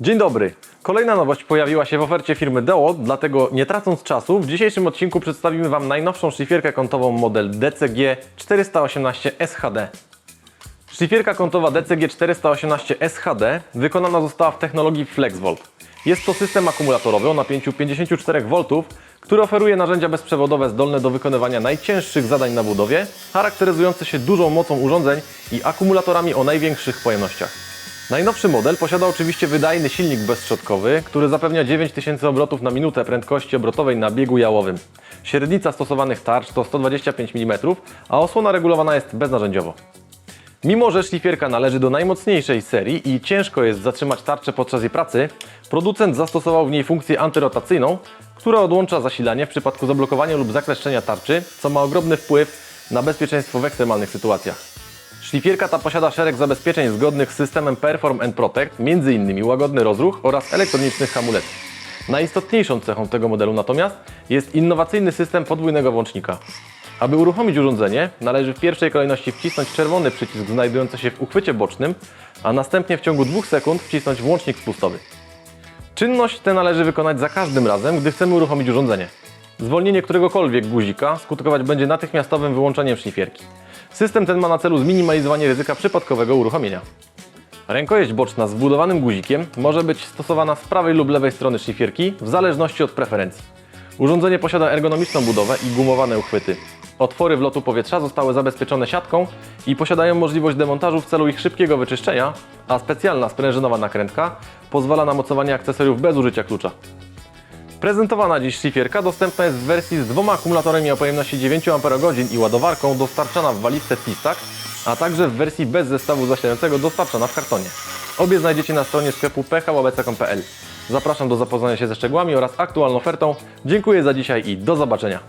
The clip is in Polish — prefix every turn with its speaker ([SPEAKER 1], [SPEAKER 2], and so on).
[SPEAKER 1] Dzień dobry. Kolejna nowość pojawiła się w ofercie firmy DeWalt, dlatego nie tracąc czasu, w dzisiejszym odcinku przedstawimy Wam najnowszą szlifierkę kątową model DCG 418 SHD. Szlifierka kątowa DCG 418 SHD wykonana została w technologii FlexVolt. Jest to system akumulatorowy o napięciu 54 V, który oferuje narzędzia bezprzewodowe zdolne do wykonywania najcięższych zadań na budowie, charakteryzujące się dużą mocą urządzeń i akumulatorami o największych pojemnościach. Najnowszy model posiada oczywiście wydajny silnik bezszczotkowy, który zapewnia 9000 obrotów na minutę prędkości obrotowej na biegu jałowym. Średnica stosowanych tarcz to 125 mm, a osłona regulowana jest beznarzędziowo. Mimo, że szlifierka należy do najmocniejszej serii i ciężko jest zatrzymać tarczę podczas jej pracy, producent zastosował w niej funkcję antyrotacyjną, która odłącza zasilanie w przypadku zablokowania lub zakleszczenia tarczy, co ma ogromny wpływ na bezpieczeństwo w ekstremalnych sytuacjach. Szlifierka ta posiada szereg zabezpieczeń zgodnych z systemem Perform and Protect, m.in. łagodny rozruch oraz elektronicznych hamulców. Najistotniejszą cechą tego modelu natomiast jest innowacyjny system podwójnego włącznika. Aby uruchomić urządzenie, należy w pierwszej kolejności wcisnąć czerwony przycisk znajdujący się w uchwycie bocznym, a następnie w ciągu 2 sekund wcisnąć włącznik spustowy. Czynność tę należy wykonać za każdym razem, gdy chcemy uruchomić urządzenie. Zwolnienie któregokolwiek guzika skutkować będzie natychmiastowym wyłączeniem szlifierki. System ten ma na celu zminimalizowanie ryzyka przypadkowego uruchomienia. Rękojeść boczna z wbudowanym guzikiem może być stosowana z prawej lub lewej strony szlifierki w zależności od preferencji. Urządzenie posiada ergonomiczną budowę i gumowane uchwyty. Otwory wlotu powietrza zostały zabezpieczone siatką i posiadają możliwość demontażu w celu ich szybkiego wyczyszczenia, a specjalna sprężynowa nakrętka pozwala na mocowanie akcesoriów bez użycia klucza. Prezentowana dziś szlifierka dostępna jest w wersji z dwoma akumulatorami o pojemności 9 Ah i ładowarką dostarczana w walizce Fistak, a także w wersji bez zestawu zasilającego dostarczana w kartonie. Obie znajdziecie na stronie sklepu phłbc.pl. Zapraszam do zapoznania się ze szczegółami oraz aktualną ofertą. Dziękuję za dzisiaj i do zobaczenia.